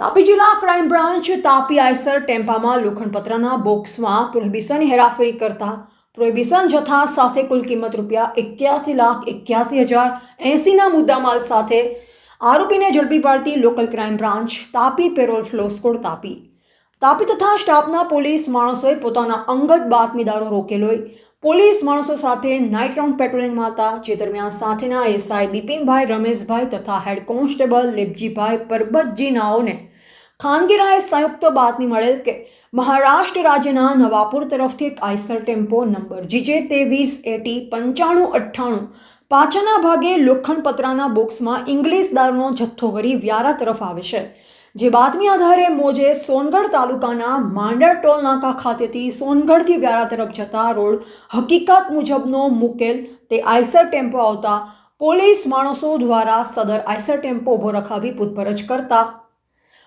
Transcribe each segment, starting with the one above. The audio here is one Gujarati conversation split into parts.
તાપી જિલ્લા ક્રાઇમ બ્રાન્ચ તાપી આઈસર ટેમ્પામાં લોખંડપત્રના બોક્સમાં પ્રોહિબિશનની હેરાફેરી કરતા પ્રોહિબિશન જથ્થા સાથે કુલ કિંમત રૂપિયા એક્યાસી લાખ એક્યાસી હજાર એંસીના મુદ્દામાલ સાથે આરોપીને ઝડપી પાડતી local crime branch Tapi parole furlough squad Tapi. Tapi તથા સ્ટાફના પોલીસ માણસોએ પોતાના અંગત બાતમીદારો રોકેલોય. પોલીસ માણસો સાથે નાઇટ રાઉન્ડ પેટ્રોલિંગમાં હતા, જે દરમિયાન સાથેના એસઆઈ બિપિનભાઈ રમેશભાઈ તથા હેડ કોન્સ્ટેબલ લેપજીભાઈ પરબતજી નાઓને ખાનગીરાએ સંયુક્ત બાતમી મળેલ કે મહારાષ્ટ્ર રાજ્યના નવાપુર તરફથી એક આઈસર ટેમ્પો નંબર જીજે તેવીસ એટી પંચાણું અઠ્ઠાણું પાછળના ભાગે લોખંડ પતરાના બોક્સમાં ઇંગ્લિશ દારૂનો જથ્થો ભરી વ્યારા તરફ આવે છે. જે બાતમી આધારે મોજે સોનગઢ તાલુકાના માંડર ટોલ નાકા ખાતેથી સોનગઢથી વ્યારા તરફ જતા રોડ હકીકત મુજબનો મુકેલ તે આઈસર ટેમ્પો આવતા પોલીસ માણસો દ્વારા સદર આઈસર ટેમ્પો ઊભો રખાવી પૂછપરછ કરતા.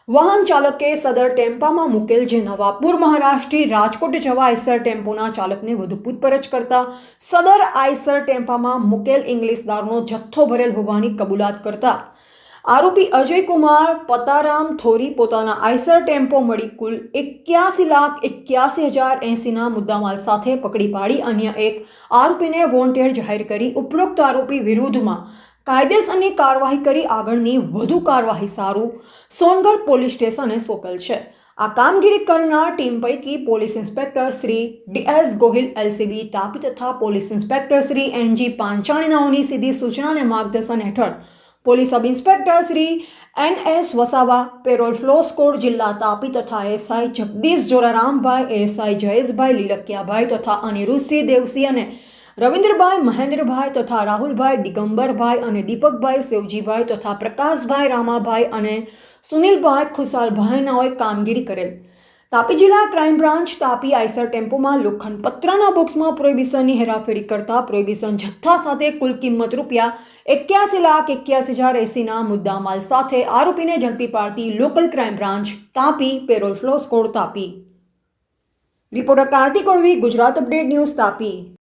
વાહન ચાલકે સદર ટેમ્પામાં મુકેલ જે નવાપુર મહારાષ્ટ્રથી રાજકોટ જવા આઈસર ટેમ્પોના ચાલકને વધુ પૂછપરછ કરતા સદર આઈસર ટેમ્પામાં મુકેલ ઇંગ્લિશ દારૂનો જથ્થો ભરેલ હોવાની કબૂલાત કરતા આરોપી અજય કુમાર, પતારામ થોરી પોતાના આઈસર ટેમ્પો મળી કુલ એક્યાસી લાખ એક્યાસી હજાર એંસીના મુદ્દામાલ સાથે પકડી પાડી. અન્ય એક આરોપીને વોન્ટેડ જાહેર કરી ઉપરોક્ત આરોપી વિરુદ્ધમાં કાયદેસરની કાર્યવાહી કરી આગળની વધુ કાર્યવાહી સારું સોનગઢ પોલીસ સ્ટેશને સોંપેલ છે. આ કામગીરી કરનાર ટીમ પૈકી police inspector Shri D S Gohil LCB, Tapi તથા police inspector Shri N G પાંચાણીનાઓની સીધી સૂચના અને માર્ગદર્શન હેઠળ police sub inspector Shri N S Vasava, parole furlough squad જિલ્લા તાપી તથા એસઆઈ જગદીશ જોરારામભાઈ, એસઆઈ જયેશભાઈ લીલકિયાભાઈ તથા અનિરુદ્ધસિંહ દેવસિંહ અને રવિન્દ્રભાઈ મહેન્દ્રભાઈ તથા રાહુલભાઈ દિગંબરભાઈ અને દીપકભાઈ સેવજીભાઈ તથા પ્રકાશભાઈ રામાભાઈ અને સુનિલભાઈ ખુશાલભાઈનાઓએ કામગીરી કરેલ. તાપી જિલ્લા ક્રાઇમ બ્રાન્ચ તાપી આઈસર ટેમ્પોમાં લોખંડ પત્રના બોક્સમાં પ્રોહિબિશનની હેરાફેરી કરતા પ્રોહિબિશન જથ્થા સાથે કુલ કિંમત રૂપિયા એક્યાસી લાખ એક્યાસી હજાર એંસીના મુદ્દામાલ સાથે આરોપીને ઝડપી પાડતી local crime branch Tapi parole furlough squad Tapi. Reporter Kartik Olvi, Gujarat update news Tapi.